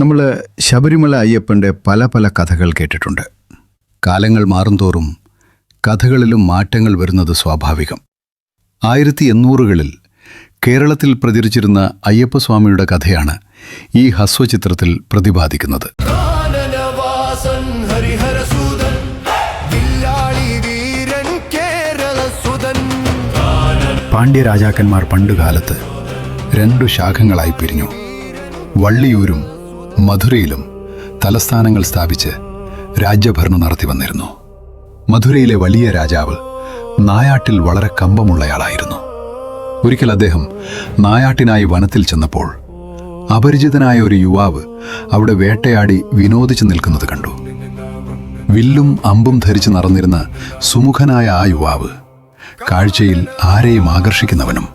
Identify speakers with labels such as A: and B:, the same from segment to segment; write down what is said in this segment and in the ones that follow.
A: നമ്മൾ ശബരിമല അയ്യപ്പന്റെ പല പല കഥകൾ കേട്ടിട്ടുണ്ട്. കാലങ്ങൾ മാറുംതോറും കഥകളിലും മാറ്റങ്ങൾ വരുന്നത് സ്വാഭാവികം. ആയിരത്തി എണ്ണൂറുകളിൽ കേരളത്തിൽ പ്രചരിച്ചിരുന്ന അയ്യപ്പസ്വാമിയുടെ കഥയാണ് ഈ ഹസ്വചിത്രത്തിൽ പ്രതിപാദിക്കുന്നത്. പാണ്ഡ്യ രാജാക്കന്മാർ പണ്ടുകാലത്ത് രണ്ടു ശാഖങ്ങളായി പിരിഞ്ഞു. വള്ളിയൂരും മധുരയിലും തലസ്ഥാനങ്ങൾ സ്ഥാപിച്ച് രാജ്യഭരണം നടത്തി വന്നിരുന്നു. മധുരയിലെ വലിയ രാജാവ് നായാട്ടിൽ വളരെ കമ്പമുള്ളയാളായിരുന്നു. ഒരിക്കൽ അദ്ദേഹം നായാട്ടിനായി വനത്തിൽ ചെന്നപ്പോൾ അപരിചിതനായ ഒരു യുവാവ് അവിടെ വേട്ടയാടി വിനോദിച്ചു നിൽക്കുന്നത് കണ്ടു. വില്ലും അമ്പും ധരിച്ച് നടന്നിരുന്ന സുമുഖനായ ആ യുവാവ് കാഴ്ചയിൽ ആരെയും ആകർഷിക്കുന്നവനും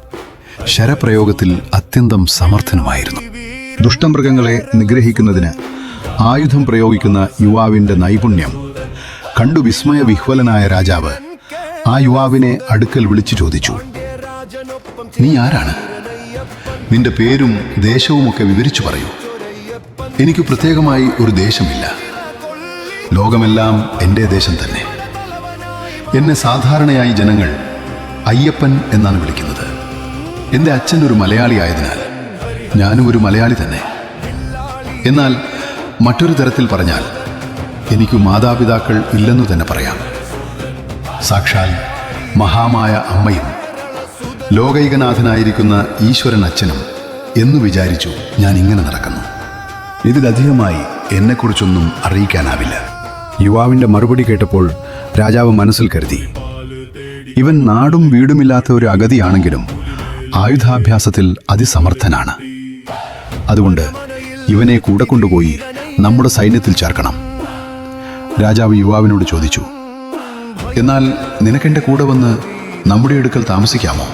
A: ശരപ്രയോഗത്തിൽ അത്യന്തം സമർത്ഥനുമായിരുന്നു. ദുഷ്ടമൃഗങ്ങളെ നിഗ്രഹിക്കുന്നതിന് ആയുധം പ്രയോഗിക്കുന്ന യുവാവിന്റെ നൈപുണ്യം. കണ്ടു വിസ്മയ വിഹ്വലനായ രാജാവ് ആ യുവാവിനെ അടുക്കൽ വിളിച്ചു ചോദിച്ചു നീ ആരാണ്? നിന്റെ പേരും ദേശവുമൊക്കെ വിവരിച്ചു പറയൂ. എനിക്ക് പ്രത്യേകമായി ഒരു ദേശമില്ല. ലോകമെല്ലാം എന്റെ ദേശം തന്നെ. എന്നെ സാധാരണയായി ജനങ്ങൾ അയ്യപ്പൻ എന്നാണ് വിളിക്കുന്നത്. എന്റെ അച്ഛൻ ഒരു മലയാളി ആയതിനാൽ ഞാനും ഒരു മലയാളി തന്നെ. എന്നാൽ മറ്റൊരു തരത്തിൽ പറഞ്ഞാൽ എനിക്ക് മാതാപിതാക്കൾ ഇല്ലെന്ന് തന്നെ പറയാം. സാക്ഷാൽ മഹാമായ അമ്മയും ലോകൈകനാഥനായിരിക്കുന്ന ഈശ്വരൻ അച്ഛനും എന്ന് വിചാരിച്ചു ഞാൻ ഇങ്ങനെ നടക്കുന്നു. ഇതിലധികമായി എന്നെക്കുറിച്ചൊന്നും അറിയിക്കാനാവില്ല. യുവാവിന്റെ മറുപടി കേട്ടപ്പോൾ രാജാവ് മനസ്സിൽ കരുതി ഇവൻ നാടും വീടുമില്ലാത്ത ഒരു അഗതിയാണെങ്കിലും ആയുധാഭ്യാസത്തിൽ അതിസമർത്ഥനാണ്. അതുകൊണ്ട് ഇവനെ കൂടെ കൊണ്ടുപോയി നമ്മുടെ സൈന്യത്തിൽ ചേർക്കണം. രാജാവ് യുവാവിനോട് ചോദിച്ചു എന്നാൽ നിനക്കെന്റെ കൂടെ വന്ന് നമ്മുടെ അടുക്കൽ താമസിക്കാമോ?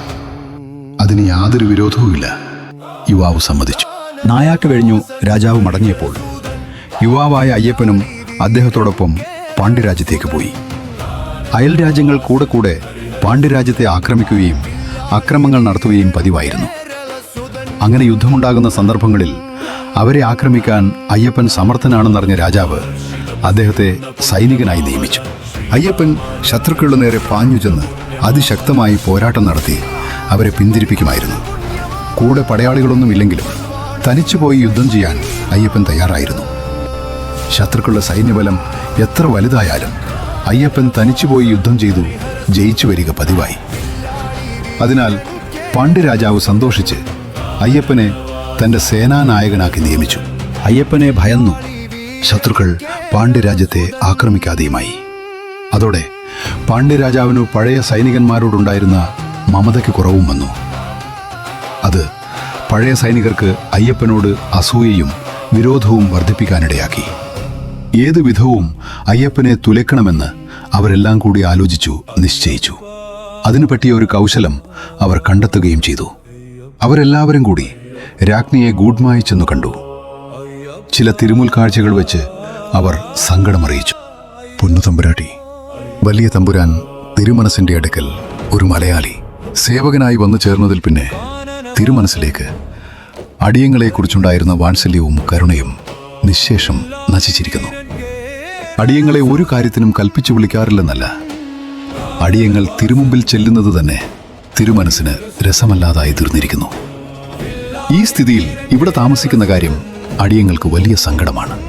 A: അതിന് യാതൊരു വിരോധവുമില്ല യുവാവ് സമ്മതിച്ചു. നായാട്ട് കഴിഞ്ഞു രാജാവ് മടങ്ങിയപ്പോൾ യുവാവായ അയ്യപ്പനും അദ്ദേഹത്തോടൊപ്പം പാണ്ഡ്യരാജ്യത്തേക്ക് പോയി. അയൽ രാജ്യങ്ങൾ കൂടെ കൂടെ പാണ്ഡ്യരാജ്യത്തെ ആക്രമിക്കുകയും അക്രമങ്ങൾ നടത്തുകയും പതിവായിരുന്നു. അങ്ങനെ യുദ്ധമുണ്ടാകുന്ന സന്ദർഭങ്ങളിൽ അവരെ ആക്രമിക്കാൻ അയ്യപ്പൻ സമർത്ഥനാണെന്നറിഞ്ഞ രാജാവ് അദ്ദേഹത്തെ സൈനികനായി നിയമിച്ചു. അയ്യപ്പൻ ശത്രുക്കളുടെ നേരെ പാഞ്ഞു ചെന്ന് അതിശക്തമായി പോരാട്ടം നടത്തി അവരെ പിന്തിരിപ്പിക്കുമായിരുന്നു. കൂടെ പടയാളികളൊന്നുമില്ലെങ്കിലും തനിച്ചുപോയി യുദ്ധം ചെയ്യാൻ അയ്യപ്പൻ തയ്യാറായിരുന്നു. ശത്രുക്കളുടെ സൈന്യബലം എത്ര വലുതായാലും അയ്യപ്പൻ തനിച്ചു പോയി യുദ്ധം ചെയ്തു ജയിച്ചു വരിക പതിവായി. അതിനാൽ പാണ്ഡ്യ രാജാവ് സന്തോഷിച്ച് അയ്യപ്പനെ തന്റെ സേനാനായകനാക്കി നിയമിച്ചു. അയ്യപ്പനെ ഭയന്നു. ശത്രുക്കൾ പാണ്ഡ്യരാജ്യത്തെ ആക്രമിക്കാതെയുമായി. അതോടെ പാണ്ഡ്യരാജാവിനു പഴയ സൈനികന്മാരോടുണ്ടായിരുന്ന മമതയ്ക്ക് കുറവും വന്നു. അത് പഴയ സൈനികർക്ക് അയ്യപ്പനോട് അസൂയയും വിരോധവും വർദ്ധിപ്പിക്കാനിടയാക്കി. ഏതു വിധവും അയ്യപ്പനെ തുലക്കണമെന്ന് അവരെല്ലാം കൂടി ആലോചിച്ചു നിശ്ചയിച്ചു. അതിനു പറ്റിയ ഒരു കൗശലം അവർ കണ്ടെത്തുകയും ചെയ്തു. അവരെല്ലാവരും കൂടി രാജ്ഞിയെ ഗൂഢ്മായി ചെന്നു കണ്ടു. ചില തിരുമുൽ കാഴ്ചകൾ വെച്ച് അവർ സങ്കടമറിയിച്ചു. പൊന്നു തമ്പുരാട്ടി വലിയ തമ്പുരാൻ തിരുമനസിന്റെ അടുക്കൽ ഒരു മലയാളി സേവകനായി വന്നു ചേർന്നതിൽ പിന്നെ തിരുമനസിലേക്ക് അടിയങ്ങളെക്കുറിച്ചുണ്ടായിരുന്ന വാത്സല്യവും കരുണയും നിശേഷം നശിച്ചിരിക്കുന്നു. അടിയങ്ങളെ ഒരു കാര്യത്തിനും കൽപ്പിച്ചു വിളിക്കാറില്ലെന്നല്ല അടിയങ്ങൾ തിരുമുമ്പിൽ ചെല്ലുന്നത് തന്നെ തിരുമനസിന് രസമല്ലാതായി തീർന്നിരിക്കുന്നു. ഈ സ്ഥിതിയിൽ ഇവിടെ താമസിക്കുന്ന കാര്യം അടിയങ്ങൾക്ക് വലിയ സങ്കടമാണ്.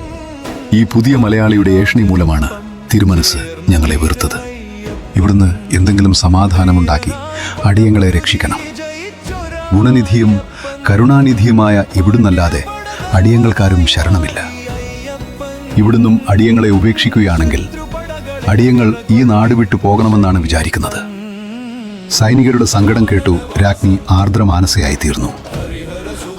A: ഈ പുതിയ മലയാളിയുടെ ഏഷണി മൂലമാണ് തിരുമനസ് ഞങ്ങളെ വെറുത്തത്. ഇവിടുന്ന് എന്തെങ്കിലും സമാധാനമുണ്ടാക്കി അടിയങ്ങളെ രക്ഷിക്കണം. ഗുണനിധിയും കരുണാനിധിയുമായ ഇവിടുന്നല്ലാതെ അടിയങ്ങൾക്കാരും ശരണമില്ല. ഇവിടുന്നും അടിയങ്ങളെ ഉപേക്ഷിക്കുകയാണെങ്കിൽ അടിയങ്ങൾ ഈ നാട് വിട്ടു പോകണമെന്നാണ് വിചാരിക്കുന്നത്. സൈനികരുടെ സങ്കടം കേട്ടു രാജ്ഞി ആർദ്രമാനസയായി തീർന്നു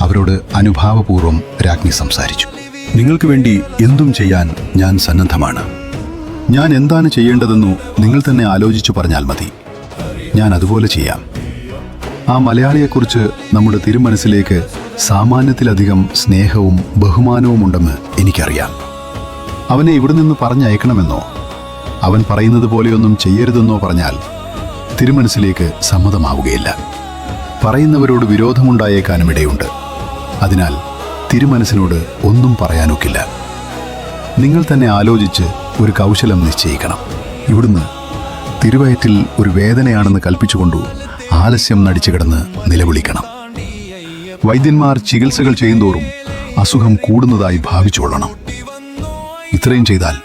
A: അവരോട് അനുഭാവപൂർവം രാജ്ഞി സംസാരിച്ചു. നിങ്ങൾക്ക് വേണ്ടി എന്തും ചെയ്യാൻ ഞാൻ സന്നദ്ധമാണ്. ഞാൻ എന്താണ് ചെയ്യേണ്ടതെന്നു നിങ്ങൾ തന്നെ ആലോചിച്ചു പറഞ്ഞാൽ മതി. ഞാൻ അതുപോലെ ചെയ്യാം. ആ മലയാളിയെക്കുറിച്ച് നമ്മുടെ തിരുമനസ്സിലേക്ക് സാമാന്യത്തിലധികം സ്നേഹവും ബഹുമാനവും ഉണ്ടെന്ന് എനിക്കറിയാം. അവനെ ഇവിടെ നിന്ന് പറഞ്ഞയക്കണമെന്നോ? അവൻ പറയുന്നത് പോലെയൊന്നും ചെയ്യരുതെന്നോ പറഞ്ഞാൽ തിരുമനസ്സിലേക്ക് സമ്മതമാവുകയില്ല. പറയുന്നവരോട് വിരോധമുണ്ടായേക്കാനും ഇടയുണ്ട്. അതിനാൽ തിരുമനസിനോട് ഒന്നും പറയാനൊക്കില്ല. നിങ്ങൾ തന്നെ ആലോചിച്ച് ഒരു കൗശലം നിശ്ചയിക്കണം. ഇവിടുന്ന് തിരുവയറ്റിൽ ഒരു വേദനയാണെന്ന് കൽപ്പിച്ചുകൊണ്ടു ആലസ്യം നടിച്ചു കിടന്ന് നിലവിളിക്കണം. വൈദ്യന്മാർ ചികിത്സകൾ ചെയ്യുന്തോറും അസുഖം കൂടുന്നതായി ഭാവിച്ചുകൊള്ളണം ഇത്രയും ചെയ്താൽ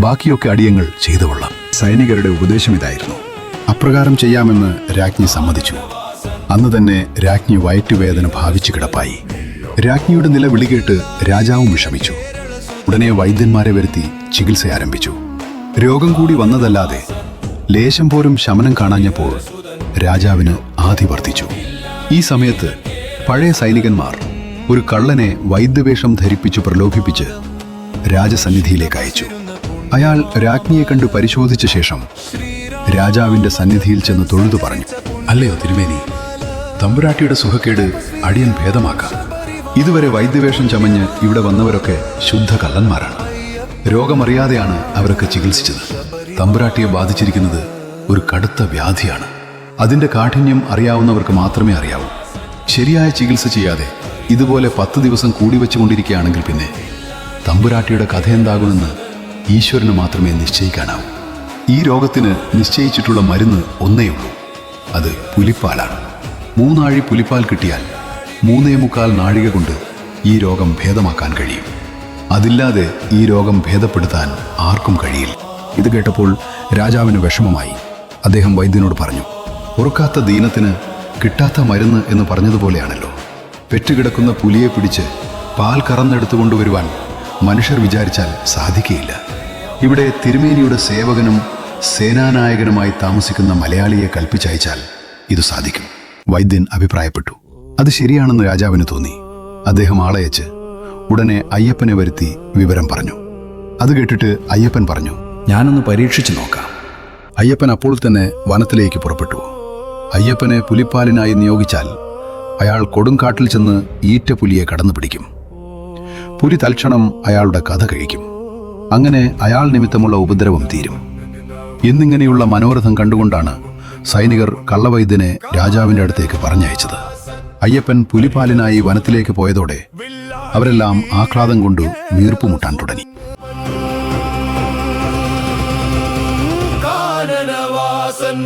A: ബാക്കിയൊക്കെ അടിയങ്ങൾ ചെയ്തുകൊള്ളാം സൈനികരുടെ ഉപദേശം ഇതായിരുന്നു. അപ്രകാരം ചെയ്യാമെന്ന് രാജ്ഞി സമ്മതിച്ചു. അന്ന് തന്നെ രാജ്ഞി വയറ്റുവേദന ഭാവിച്ചു കിടപ്പായി. രാജ്ഞിയുടെ നില വിളികേട്ട് രാജാവും വിഷമിച്ചു. ഉടനെ വൈദ്യന്മാരെ വരുത്തി ചികിത്സ ആരംഭിച്ചു. രോഗം കൂടി വന്നതല്ലാതെ ലേശം പോലും ശമനം കാണാഞ്ഞപ്പോൾ രാജാവിന് ആധി വർദ്ധിച്ചു. ഈ സമയത്ത് പഴയ സൈനികന്മാർ ഒരു കള്ളനെ വൈദ്യവേഷം ധരിപ്പിച്ചു പ്രലോഭിപ്പിച്ച് രാജസന്നിധിയിലേക്ക് അയച്ചു. അയാൾ രാജ്ഞിയെ കണ്ടു പരിശോധിച്ച ശേഷം രാജാവിന്റെ സന്നിധിയിൽ ചെന്ന് തൊഴുതു പറഞ്ഞു. അല്ലയോ തിരുമേനി തമ്പുരാട്ടിയുടെ സുഖക്കേട് അടിയൻ ഭേദമാക്കാം. ഇതുവരെ വൈദ്യവേഷം ചമഞ്ഞ് ഇവിടെ വന്നവരൊക്കെ ശുദ്ധ കള്ളന്മാരാണ്. രോഗമറിയാതെയാണ് അവരൊക്കെ ചികിത്സിച്ചത്. തമ്പുരാട്ടിയെ ബാധിച്ചിരിക്കുന്നത് ഒരു കടുത്ത വ്യാധിയാണ്. അതിന്റെ കാഠിന്യം അറിയാവുന്നവർക്ക് മാത്രമേ അറിയാവൂ. ശരിയായ ചികിത്സ ചെയ്യാതെ ഇതുപോലെ പത്ത് ദിവസം കൂടി വെച്ചുകൊണ്ടിരിക്കുകയാണെങ്കിൽ പിന്നെ തമ്പുരാട്ടിയുടെ കഥ എന്താകുമെന്ന് ഈശ്വരന് മാത്രമേ നിശ്ചയിക്കാനാവൂ. ഈ രോഗത്തിന് നിശ്ചയിച്ചിട്ടുള്ള മരുന്ന് ഒന്നേ ഉള്ളൂ. അത് പുലിപ്പാലാണ്. മൂന്നാഴി പുലിപ്പാൽ കിട്ടിയാൽ മൂന്നേ മുക്കാൽ നാഴിക കൊണ്ട് ഈ രോഗം ഭേദമാക്കാൻ കഴിയും. അതില്ലാതെ ഈ രോഗം ഭേദപ്പെടുത്താൻ ആർക്കും കഴിയില്ല. ഇത് കേട്ടപ്പോൾ രാജാവിന് വിഷമമായി. അദ്ദേഹം വൈദ്യനോട് പറഞ്ഞു ഉറക്കാത്ത ദീനത്തിന് കിട്ടാത്ത മരുന്ന് എന്ന് പറഞ്ഞതുപോലെയാണല്ലോ. പെറ്റുകിടക്കുന്ന പുലിയെ പിടിച്ച് പാൽ കറന്നെടുത്തു കൊണ്ടുവരുവാൻ മനുഷ്യർ വിചാരിച്ചാൽ സാധിക്കുകയില്ല. ഇവിടെ തിരുമേനിയുടെ സേവകനും സേനാനായകനുമായി താമസിക്കുന്ന മലയാളിയെ കൽപ്പിച്ചയച്ചാൽ ഇത് സാധിക്കും. വൈദ്യൻ അഭിപ്രായപ്പെട്ടു. അത് ശരിയാണെന്ന് രാജാവിന് തോന്നി. അദ്ദേഹം ആളയച്ച് ഉടനെ അയ്യപ്പനെ വരുത്തി വിവരം പറഞ്ഞു. അത് കേട്ടിട്ട് അയ്യപ്പൻ പറഞ്ഞു ഞാനൊന്ന് പരീക്ഷിച്ചു നോക്കാം. അയ്യപ്പൻ അപ്പോൾ തന്നെ വനത്തിലേക്ക് പുറപ്പെട്ടു. അയ്യപ്പനെ പുലിപ്പാലിനായി നിയോഗിച്ചാൽ അയാൾ കൊടുങ്കാട്ടിൽ ചെന്ന് ഈറ്റ പുലിയെ കടന്നു പിടിക്കും പുലി തൽക്ഷണം അയാളുടെ കഥ കഴിക്കും. അങ്ങനെ അയാൾ നിമിത്തമുള്ള ഉപദ്രവം തീരും. എന്നിങ്ങനെയുള്ള മനോരഥം കണ്ടുകൊണ്ടാണ് സൈനികർ കള്ളവൈദ്യനെ രാജാവിന്റെ അടുത്തേക്ക് പറഞ്ഞയച്ചത്. അയ്യപ്പൻ പുലിപ്പാലിനായി വനത്തിലേക്ക് പോയതോടെ അവരെല്ലാം ആഹ്ലാദം കൊണ്ട് വീർപ്പുമുട്ടാൻ തുടങ്ങി.
B: കാനനവാസൻ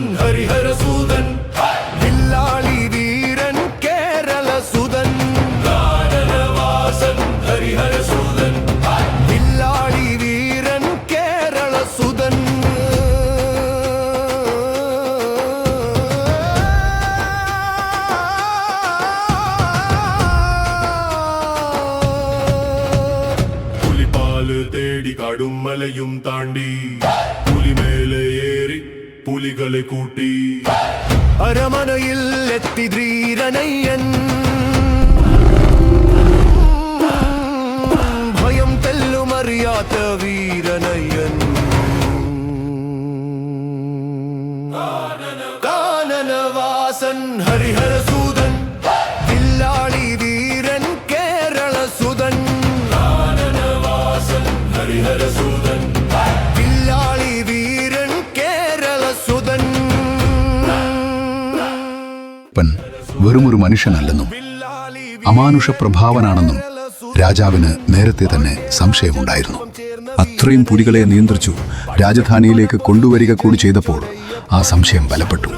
B: കാനനവാസൻ ഹരിഹരസൂതൻ വില്ലാളി വീരൻ കേരളസുതൻ കാനനവാസൻ ഹരിഹരസൂതൻ വില്ലാളി വീരൻ കേരള
A: സുതൻ. വെറുമൊരു മനുഷ്യനല്ലെന്നും അമാനുഷ പ്രഭാവനാണെന്നും രാജാവിന് നേരത്തെ തന്നെ സംശയമുണ്ടായിരുന്നു. അത്രയും പുലികളെ നിയന്ത്രിച്ചു രാജധാനിയിലേക്ക് കൊണ്ടുവരിക കൂടി ചെയ്തപ്പോൾ ആ സംശയം ബലപ്പെട്ടു.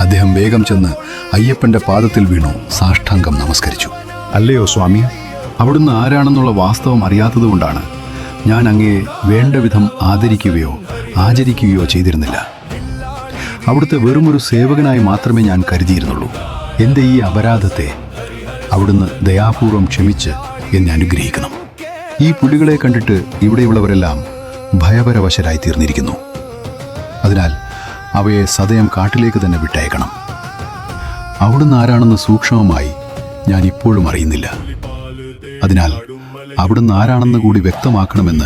A: അദ്ദേഹം വേഗം ചെന്ന് അയ്യപ്പന്റെ പാദത്തിൽ വീണു സാഷ്ടാംഗം നമസ്കരിച്ചു. അല്ലയോ സ്വാമി? അവിടുന്ന് ആരാണെന്നുള്ള വാസ്തവം അറിയാത്തതുകൊണ്ടാണ് ഞാൻ അങ്ങയെ വേണ്ട വിധം ആദരിക്കുകയോ ആചരിക്കുകയോ ചെയ്തിരുന്നില്ല. അവിടുത്തെ വെറുമൊരു സേവകനായി മാത്രമേ ഞാൻ കരുതിയിരുന്നുള്ളൂ. എന്റെ ഈ അപരാധത്തെ അവിടുന്ന് ദയാപൂർവം ക്ഷമിച്ച് എന്നെ അനുഗ്രഹിക്കണം. ഈ പുലികളെ കണ്ടിട്ട് ഇവിടെയുള്ളവരെല്ലാം ഭയപരവശരായി തീർന്നിരിക്കുന്നു. അതിനാൽ അവയെ സദയം കാട്ടിലേക്ക് തന്നെ വിട്ടയക്കണം. അവിടുന്ന് ആരാണെന്ന് സൂക്ഷ്മമായി ഞാൻ ഇപ്പോഴും അറിയുന്നില്ല. അതിനാൽ അവിടുന്ന് ആരാണെന്ന് കൂടി വ്യക്തമാക്കണമെന്ന്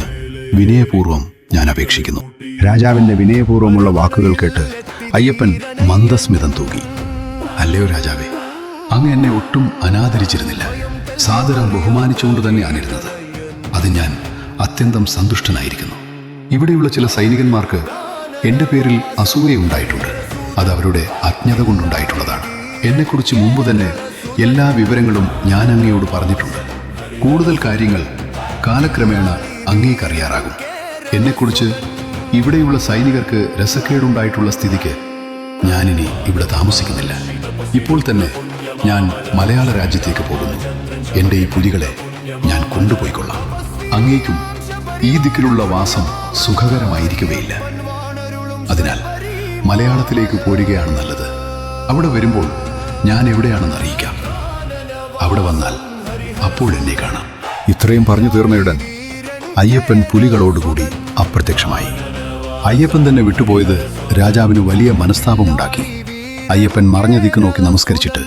A: വിനയപൂർവം ഞാൻ അപേക്ഷിക്കുന്നു. രാജാവിന്റെ വിനയപൂർവമുള്ള വാക്കുകൾ കേട്ട് അയ്യപ്പൻ മന്ദസ്മിതം തൂകി. അല്ലയോ രാജാവേ അങ്ങ് എന്നെ ഒട്ടും അനാദരിച്ചിരുന്നില്ല. സാദരം ബഹുമാനിച്ചുകൊണ്ട് തന്നെയാണിരുന്നത് അത് ഞാൻ അത്യന്തം സന്തുഷ്ടനായിരിക്കുന്നു. ഇവിടെയുള്ള ചില സൈനികന്മാർക്ക് എന്റെ പേരിൽ അസൂയയുണ്ടായിട്ടുണ്ട് അത് അവരുടെ അജ്ഞത കൊണ്ടുണ്ടായിട്ടുള്ളതാണ്. എന്നെക്കുറിച്ച് മുമ്പ് തന്നെ എല്ലാ വിവരങ്ങളും ഞാൻ അങ്ങയോട് പറഞ്ഞിട്ടുണ്ട്. കൂടുതൽ കാര്യങ്ങൾ കാലക്രമേണ അങ്ങേക്കറിയാറാകും. എന്നെക്കുറിച്ച് ഇവിടെയുള്ള സൈനികർക്ക് രസക്കേടുണ്ടായിട്ടുള്ള സ്ഥിതിക്ക് ഞാനിനി ഇവിടെ താമസിക്കുന്നില്ല. ഇപ്പോൾ തന്നെ ഞാൻ മലയാള രാജ്യത്തേക്ക് പോകുന്നു. എന്റെ ഈ പുലികളെ ഞാൻ കൊണ്ടുപോയിക്കൊള്ളാം. അങ്ങേക്കും ഈ ദിക്കിലുള്ള വാസം സുഖകരമായിരിക്കുകയില്ല അതിനാൽ മലയാളത്തിലേക്ക് പോരുകയാണ് നല്ലത്. അവിടെ വരുമ്പോൾ ഞാൻ എവിടെയാണെന്ന് അറിയിക്കാം. അവിടെ വന്നാൽ അപ്പോൾ എന്നെ കാണാം. ഇത്രയും പറഞ്ഞു തീർന്നയുടൻ അയ്യപ്പൻ പുലികളോടുകൂടി അപ്രത്യക്ഷമായി. അയ്യപ്പൻ തന്നെ വിട്ടുപോയത് രാജാവിന് വലിയ മനസ്താപമുണ്ടാക്കി അയ്യപ്പൻ മറഞ്ഞ നോക്കി നമസ്കരിച്ചിട്ട്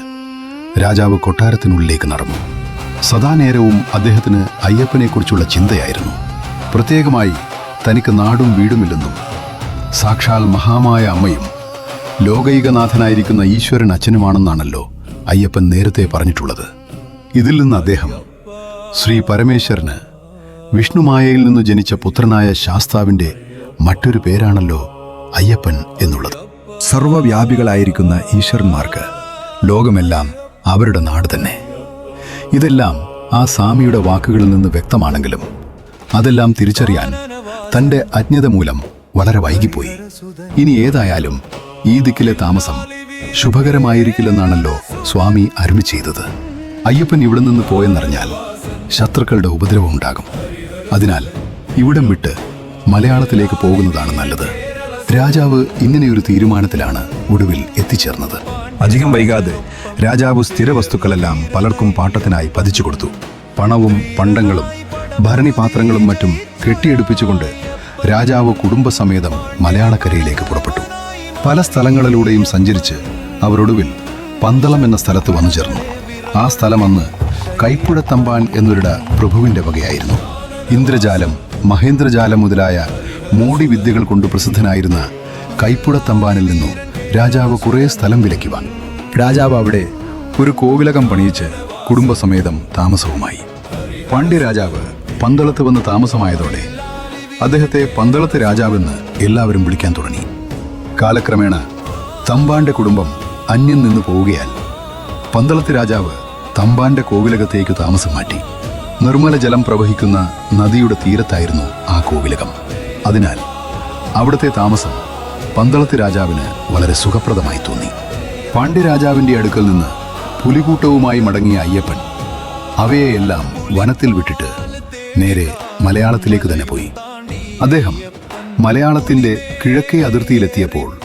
A: രാജാവ് കൊട്ടാരത്തിനുള്ളിലേക്ക് നടന്നു. സദാനേരവും അദ്ദേഹത്തിന് അയ്യപ്പനെക്കുറിച്ചുള്ള ചിന്തയായിരുന്നു. പ്രത്യേകമായി തനിക്ക് നാടും വീടുമില്ലെന്നും സാക്ഷാൽ മഹാമായ അമ്മയും ലോകൈകനാഥനായിരിക്കുന്ന ഈശ്വരൻ അച്ഛനുമാണെന്നാണല്ലോ അയ്യപ്പൻ നേരത്തെ പറഞ്ഞിട്ടുള്ളത്. ഇതിൽ നിന്ന് അദ്ദേഹം ശ്രീ പരമേശ്വരന് വിഷ്ണുമായയിൽ നിന്ന് ജനിച്ച പുത്രനായ ശാസ്താവിന്റെ മറ്റൊരു പേരാണല്ലോ അയ്യപ്പൻ എന്നുള്ളത്. സർവവ്യാപികളായിരിക്കുന്ന ഈശ്വരന്മാർക്ക് ലോകമെല്ലാം അവരുടെ നാട് തന്നെ. ഇതെല്ലാം ആ സ്വാമിയുടെ വാക്കുകളിൽ നിന്ന് വ്യക്തമാണെങ്കിലും അതെല്ലാം തിരിച്ചറിയാൻ തന്റെ അജ്ഞത മൂലം വളരെ വൈകിപ്പോയി. ഇനി ഏതായാലും ഈ ദിക്കിലെ താമസം ശുഭകരമായിരിക്കില്ലെന്നാണല്ലോ സ്വാമി അരുളി ചെയ്തത്. അയ്യപ്പൻ ഇവിടെ നിന്ന് പോയെന്നറിഞ്ഞാൽ ശത്രുക്കളുടെ ഉപദ്രവം ഉണ്ടാകും. അതിനാൽ ഇവിടം വിട്ട് മലയാളത്തിലേക്ക് പോകുന്നതാണ് നല്ലത്. രാജാവ് ഇങ്ങനെയൊരു തീരുമാനത്തിലാണ് ഒടുവിൽ എത്തിച്ചേർന്നത്. അധികം വൈകാതെ രാജാവ് സ്ഥിര വസ്തുക്കളെല്ലാം പലർക്കും പാട്ടത്തിനായി പതിച്ചു കൊടുത്തു. പണവും പണ്ടങ്ങളും ഭരണിപാത്രങ്ങളും മറ്റും കെട്ടിയെടുപ്പിച്ചുകൊണ്ട് രാജാവ് കുടുംബസമേതം മലയാളക്കരയിലേക്ക് പുറപ്പെട്ടു. പല സ്ഥലങ്ങളിലൂടെയും സഞ്ചരിച്ച് അവരൊടുവിൽ പന്തളം എന്ന സ്ഥലത്ത് വന്നു ചേർന്നു. ആ സ്ഥലം അന്ന് കൈപ്പുഴത്തമ്പാൻ എന്നൊരിട പ്രഭുവിന്റെ വകയായിരുന്നു. ഇന്ദ്രജാലം മഹേന്ദ്രജാലം മുതലായ മൂടി വിദ്യകൾ കൊണ്ട് പ്രസിദ്ധനായിരുന്ന കൈപ്പുഴത്തമ്പാനിൽ നിന്നു രാജാവ് കുറേ സ്ഥലം വിലയ്ക്കുവാൻ രാജാവ് അവിടെ ഒരു കോവിലകം പണിയിച്ച് കുടുംബസമേതം താമസവുമായി. പാണ്ഡ്യ രാജാവ് പന്തളത്ത് വന്ന് താമസമായതോടെ അദ്ദേഹത്തെ പന്തളത്ത് രാജാവെന്ന് എല്ലാവരും വിളിക്കാൻ തുടങ്ങി. കാലക്രമേണ തമ്പാന്റെ കുടുംബം അന്യം നിന്ന് പോവുകയാൽ പന്തളത്ത് രാജാവ് തമ്പാന്റെ കോവിലകത്തേക്ക് താമസം മാറ്റി. നിർമ്മല ജലം പ്രവഹിക്കുന്ന നദിയുടെ തീരത്തായിരുന്നു ആ കോവിലകം. അതിനാൽ അവിടുത്തെ താമസം പന്തളത്ത് രാജാവിന് വളരെ സുഖപ്രദമായി തോന്നി. പാണ്ഡ്യരാജാവിന്റെ അടുക്കൽ നിന്ന് പുലികൂട്ടവുമായി മടങ്ങിയ അയ്യപ്പൻ അവയെയെല്ലാം വനത്തിൽ വിട്ടിട്ട് നേരെ മലയാളത്തിലേക്ക് തന്നെ പോയി. അദ്ദേഹം മലയാളത്തിന്റെ കിഴക്കേ അതിർത്തിയിലെത്തിയപ്പോൾ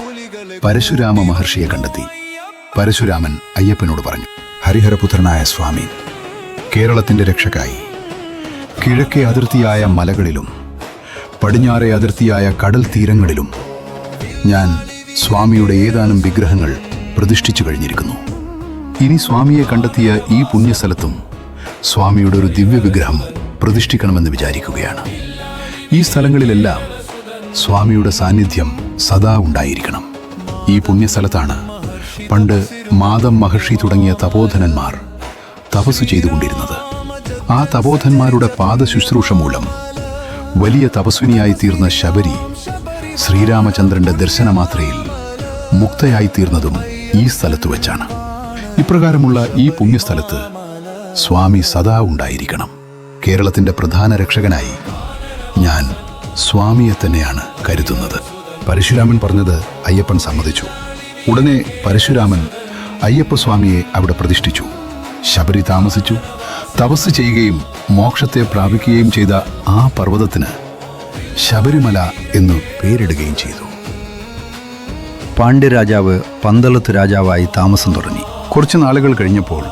A: പരശുരാമ മഹർഷിയെ കണ്ടെത്തി. പരശുരാമൻ അയ്യപ്പനോട് പറഞ്ഞു ഹരിഹരപുത്രനായ സ്വാമി കേരളത്തിന്റെ രക്ഷക്കായി. കിഴക്കേ അതിർത്തിയായ മലകളിലും പടിഞ്ഞാറേ അതിർത്തിയായ കടൽ തീരങ്ങളിലും ഞാൻ സ്വാമിയുടെ ഏതാനും വിഗ്രഹങ്ങൾ പ്രതിഷ്ഠിച്ചു കഴിഞ്ഞിരിക്കുന്നു. ഇനി സ്വാമിയെ കണ്ടെത്തിയ ഈ പുണ്യസ്ഥലത്തും സ്വാമിയുടെ ഒരു ദിവ്യ വിഗ്രഹം പ്രതിഷ്ഠിക്കണമെന്ന് വിചാരിക്കുകയാണ്. ഈ സ്ഥലങ്ങളിലെല്ലാം സ്വാമിയുടെ സാന്നിധ്യം സദാ ഉണ്ടായിരിക്കണം. ഈ പുണ്യസ്ഥലത്താണ് പണ്ട് മാതം മഹർഷി തുടങ്ങിയ തപോധനന്മാർ തപസ് ചെയ്തുകൊണ്ടിരുന്നത്. ആ തപോധന്മാരുടെ പാദശുശ്രൂഷ മൂലം വലിയ തപസ്വിനിയായി തീർന്ന ശബരി ശ്രീരാമചന്ദ്രന്റെ ദർശനമാത്രയിൽ മുക്തയായി തീർന്നതും ഈ സ്ഥലത്ത് വെച്ചാണ്. ഇപ്രകാരമുള്ള ഈ പുണ്യസ്ഥലത്ത് സ്വാമി സദാ ഉണ്ടായിരിക്കണം. കേരളത്തിന്റെ പ്രധാന രക്ഷകനായി ഞാൻ സ്വാമിയെ തന്നെയാണ് കരുതുന്നത്. പരശുരാമൻ പറഞ്ഞത് അയ്യപ്പൻ സമ്മതിച്ചു. ഉടനെ പരശുരാമൻ അയ്യപ്പസ്വാമിയെ അവിടെ പ്രതിഷ്ഠിച്ചു. ശബരി താമസിച്ചു. തപസ് ചെയ്യുകയും മോക്ഷത്തെ പ്രാപിക്കുകയും ചെയ്ത ആ പർവതത്തിന് ശബരിമല എന്നു പേരിടുകയും ചെയ്തു. പാണ്ഡ്യരാജാവ് പന്തളത്ത് രാജാവായി താമസം തുടങ്ങി. കുറച്ച് നാളുകൾ കഴിഞ്ഞപ്പോൾ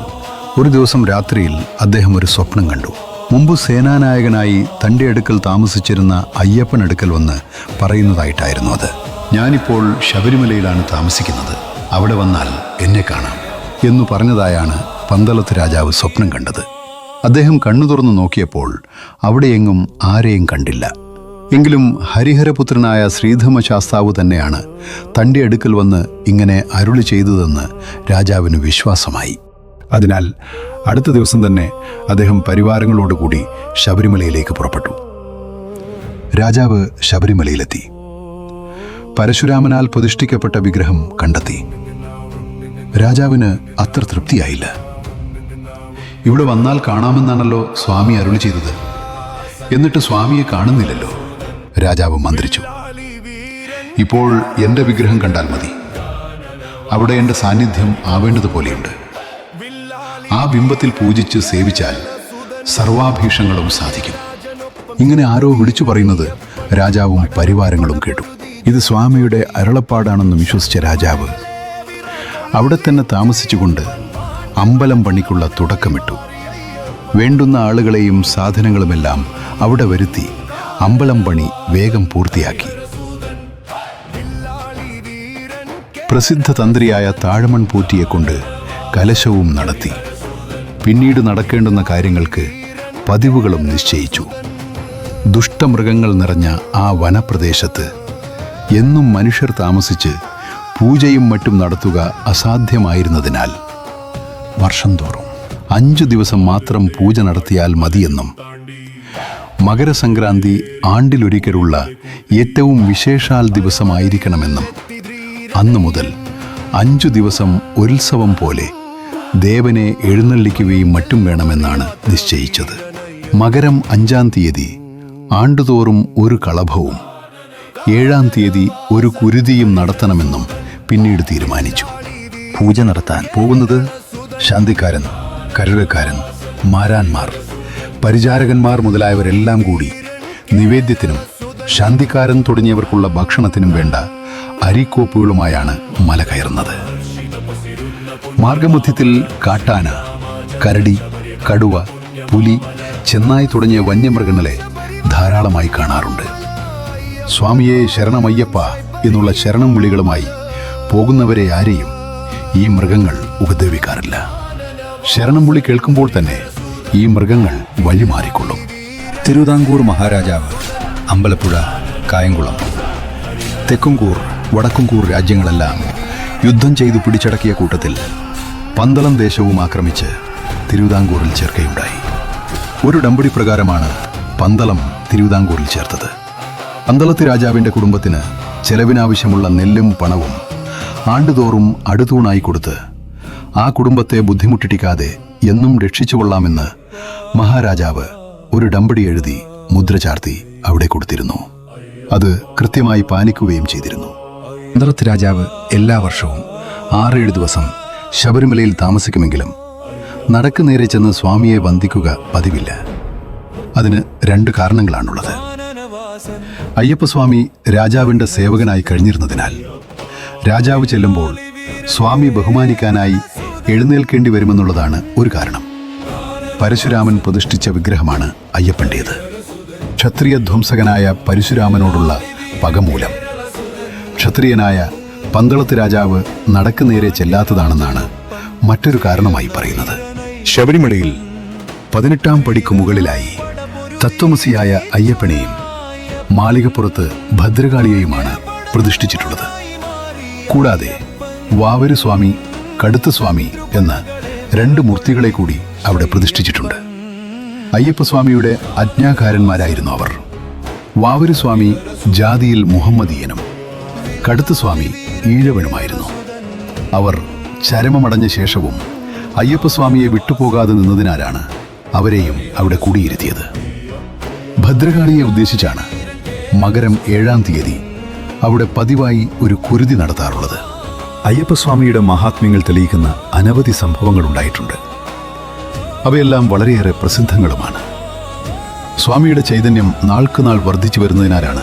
A: ഒരു ദിവസം രാത്രിയിൽ അദ്ദേഹം ഒരു സ്വപ്നം കണ്ടു. മുമ്പ് സേനാനായകനായി തന്റെ അടുക്കൽ താമസിച്ചിരുന്ന അയ്യപ്പൻ അടുക്കൽ വന്ന് പറയുന്നതായിട്ടായിരുന്നു അത്. ഞാനിപ്പോൾ ശബരിമലയിലാണ് താമസിക്കുന്നത്. അവിടെ വന്നാൽ എന്നെ കാണാം എന്നു പറഞ്ഞതായാണ് പന്തളത്ത് രാജാവ് സ്വപ്നം കണ്ടത്. അദ്ദേഹം കണ്ണു തുറന്നു നോക്കിയപ്പോൾ അവിടെയെങ്ങും ആരെയും കണ്ടില്ല. എങ്കിലും ഹരിഹരപുത്രനായ ശ്രീധമ ശാസ്താവ് തന്നെയാണ് തന്റെ അടുക്കൽ വന്ന് ഇങ്ങനെ അരുളി ചെയ്തതെന്ന് രാജാവിന് വിശ്വാസമായി. അതിനാൽ അടുത്ത ദിവസം തന്നെ അദ്ദേഹം പരിവാരങ്ങളോടുകൂടി ശബരിമലയിലേക്ക് പുറപ്പെട്ടു. രാജാവ് ശബരിമലയിലെത്തി. പരശുരാമനാൽ പ്രതിഷ്ഠിക്കപ്പെട്ട വിഗ്രഹം കണ്ടെത്തി. രാജാവിന് അത്ര തൃപ്തിയായില്ല. ഇവിടെ വന്നാൽ കാണാമെന്നാണല്ലോ സ്വാമി അരുളി ചെയ്തത്. എന്നിട്ട് സ്വാമിയെ കാണുന്നില്ലല്ലോ. രാജാവ് മന്ത്രിച്ചു. ഇപ്പോൾ എന്റെ വിഗ്രഹം കണ്ടാൽ മതി. അവിടെ എന്റെ സാന്നിധ്യം ആവേണ്ടതുപോലെയുണ്ട്. ആ ബിംബത്തിൽ പൂജിച്ച് സേവിച്ചാൽ സർവാഭീഷങ്ങളും സാധിക്കും. ഇങ്ങനെ ആരോ വിളിച്ചു പറയുന്നത് രാജാവും പരിവാരങ്ങളും കേട്ടു. ഇത് സ്വാമിയുടെ അരുളപ്പാടാണെന്ന് വിശ്വസിച്ച രാജാവ് അവിടെ തന്നെ താമസിച്ചുകൊണ്ട് അമ്പലം പണിക്കുള്ള തുടക്കമിട്ടു. വേണ്ടുന്ന ആളുകളെയും സാധനങ്ങളുമെല്ലാം അവിടെ വരുത്തി അമ്പലം പണി വേഗം പൂർത്തിയാക്കി. പ്രസിദ്ധ തന്ത്രിയായ താഴമൺ പൂറ്റിയെക്കൊണ്ട് കലശവും നടത്തി. പിന്നീട് നടക്കേണ്ടുന്ന കാര്യങ്ങൾക്ക് പതിവുകളും നിശ്ചയിച്ചു. ദുഷ്ടമൃഗങ്ങൾ നിറഞ്ഞ ആ വനപ്രദേശത്ത് എന്നും മനുഷ്യർ താമസിച്ച് പൂജയും മറ്റും നടത്തുക അസാധ്യമായിരുന്നതിനാൽ വർഷം തോറും അഞ്ചു ദിവസം മാത്രം പൂജ നടത്തിയാൽ മതിയെന്നും മകരസംക്രാന്തി ആണ്ടിലൊരിക്കലുള്ള ഏറ്റവും വിശേഷാൽ ദിവസമായിരിക്കണമെന്നും അന്നു മുതൽ അഞ്ചു ദിവസം ഉത്സവം പോലെ ദേവനെ എഴുന്നള്ളിക്കുകയും മറ്റും വേണമെന്നാണ് നിശ്ചയിച്ചത്. മകരം അഞ്ചാം തീയതി ആണ്ടുതോറും ഒരു കളഭവും ഏഴാം തീയതി ഒരു കുരുതിയും നടത്തണമെന്നും പിന്നീട് തീരുമാനിച്ചു. പൂജ നടത്താൻ പോകുന്നത് ശാന്തിക്കാരൻ കരുഴക്കാരൻ മാരാന്മാർ പരിചാരകന്മാർ മുതലായവരെല്ലാം കൂടി നിവേദ്യത്തിനും ശാന്തിക്കാരൻ തുടങ്ങിയവർക്കുള്ള ഭക്ഷണത്തിനും വേണ്ട അരിക്കോപ്പുകളുമായാണ് മല കയറുന്നത്. മാർഗമധ്യത്തിൽ കാട്ടാന കരടി കടുവ പുലി ചെന്നായി തുടങ്ങിയ വന്യമൃഗങ്ങളെ ധാരാളമായി കാണാറുണ്ട്. സ്വാമിയെ ശരണമയ്യപ്പ എന്നുള്ള ശരണം വിളികളുമായി പോകുന്നവരെ ആരെയും ഈ മൃഗങ്ങൾ ഉപദ്രവിക്കാറില്ല. ശരണം വിളി കേൾക്കുമ്പോൾ തന്നെ ഈ മൃഗങ്ങൾ വഴിമാറിക്കൊള്ളും.
C: തിരുവിതാംകൂർ മഹാരാജാവ് അമ്പലപ്പുഴ കായംകുളം.
A: തെക്കുംകൂർ വടക്കുംകൂർ രാജ്യങ്ങളെല്ലാം യുദ്ധം ചെയ്തു പിടിച്ചടക്കിയ കൂട്ടത്തിൽ പന്തളം ദേശവും ആക്രമിച്ച് തിരുവിതാംകൂറിൽ ചേർക്കയുണ്ടായി. ഒരു ഡമ്പടി പ്രകാരമാണ് പന്തളം തിരുവിതാംകൂറിൽ ചേർത്തത്. പന്തളത്ത് രാജാവിന്റെ കുടുംബത്തിന് ചെലവിനാവശ്യമുള്ള നെല്ലും പണവും ആണ്ടുതോറും അടുത്തൂണായി കൊടുത്ത് ആ കുടുംബത്തെ ബുദ്ധിമുട്ടിട്ടിക്കാതെ എന്നും രക്ഷിച്ചുകൊള്ളാമെന്ന് മഹാരാജാവ് ഒരു ഡമ്പടി എഴുതി മുദ്ര ചാർത്തി അവിടെ കൊടുത്തിരുന്നു. അത് കൃത്യമായി പാലിക്കുകയും ചെയ്തിരുന്നു.
C: പന്തളത്ത് രാജാവ്
A: എല്ലാ വർഷവും ആറേഴ് ദിവസം ശബരിമലയിൽ താമസിക്കുമെങ്കിലും നടക്കു നേരെ ചെന്ന് സ്വാമിയെ വന്ദിക്കുക പതിവില്ല. അതിന് രണ്ട് കാരണങ്ങളാണുള്ളത്. അയ്യപ്പസ്വാമി രാജാവിന്റെ സേവകനായി കഴിഞ്ഞിരുന്നതിനാൽ രാജാവ് ചെല്ലുമ്പോൾ സ്വാമി ബഹുമാനിക്കാനായി എഴുന്നേൽക്കേണ്ടി വരുമെന്നുള്ളതാണ് ഒരു കാരണം. പരശുരാമൻ പ്രതിഷ്ഠിച്ച വിഗ്രഹമാണ് അയ്യപ്പന്റേത് ക്ഷത്രിയ ധ്വംസകനായ പരശുരാമനോടുള്ള പകമൂലം. ക്ഷത്രിയനായ പന്തളത്ത് രാജാവ് നടക്കു നേരെ ചെല്ലാത്തതാണെന്നാണ് മറ്റൊരു കാരണമായി പറയുന്നത്. ശബരിമലയിൽ പതിനെട്ടാം പടിക്ക് മുകളിലായി തത്വമസിയായ അയ്യപ്പനെയും മാളികപ്പുറത്ത് ഭദ്രകാളിയെയുമാണ് പ്രതിഷ്ഠിച്ചിട്ടുള്ളത്. കൂടാതെ വാവരുസ്വാമി കടുത്ത സ്വാമി എന്ന രണ്ട് മൂർത്തികളെ കൂടി അവിടെ പ്രതിഷ്ഠിച്ചിട്ടുണ്ട്. അയ്യപ്പസ്വാമിയുടെ അജ്ഞാകാരന്മാരായിരുന്നു അവർ. വാവരുസ്വാമി ജാതിയിൽ മുഹമ്മദീയനും കടുത്ത സ്വാമി ഈഴവനുമായിരുന്നു. അവർ ചരമമടഞ്ഞ ശേഷവും അയ്യപ്പസ്വാമിയെ വിട്ടുപോകാതെ നിന്നതിനാലാണ് അവരെയും അവിടെ കുടിയിരുത്തിയത്. ഭദ്രകാളിയെ ഉദ്ദേശിച്ചാണ് മകരം ഏഴാം തീയതി അവിടെ പതിവായി ഒരു കുരുതി നടത്താറുള്ളത്. അയ്യപ്പസ്വാമിയുടെ മഹാത്മ്യങ്ങൾ തെളിയിക്കുന്ന അനവധി സംഭവങ്ങൾ ഉണ്ടായിട്ടുണ്ട്. അവയെല്ലാം വളരെയേറെ പ്രസിദ്ധങ്ങളുമാണ്. സ്വാമിയുടെ ചൈതന്യം നാൾക്കുനാൾ വർദ്ധിച്ചു വരുന്നതിനാലാണ്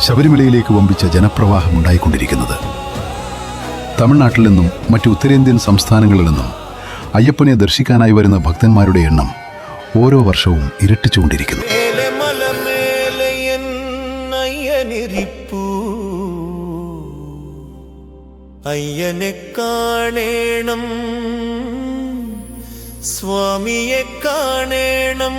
A: ശബരിമലയിലേക്ക് വമ്പിച്ച ജനപ്രവാഹം ഉണ്ടായിക്കൊണ്ടിരിക്കുന്നത്. തമിഴ്നാട്ടിൽ നിന്നും മറ്റു ഉത്തരേന്ത്യൻ സംസ്ഥാനങ്ങളിൽ നിന്നും അയ്യപ്പനെ ദർശിക്കാനായി വരുന്ന ഭക്തന്മാരുടെ എണ്ണം ഓരോ വർഷവും ഇരട്ടിച്ചുകൊണ്ടിരിക്കുന്നു.
B: അയ്യനെ കാണേണം സ്വാമിയെ കാണേണം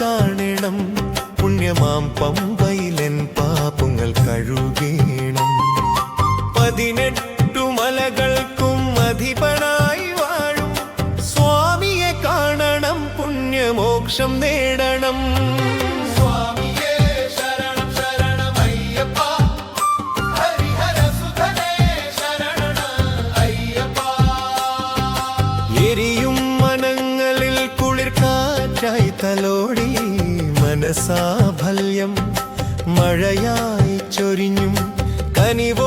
B: കാണണം പുണ്യമാം പമ്പയിലെൻ മഴയായി ചൊരിഞ്ഞും കനിവോ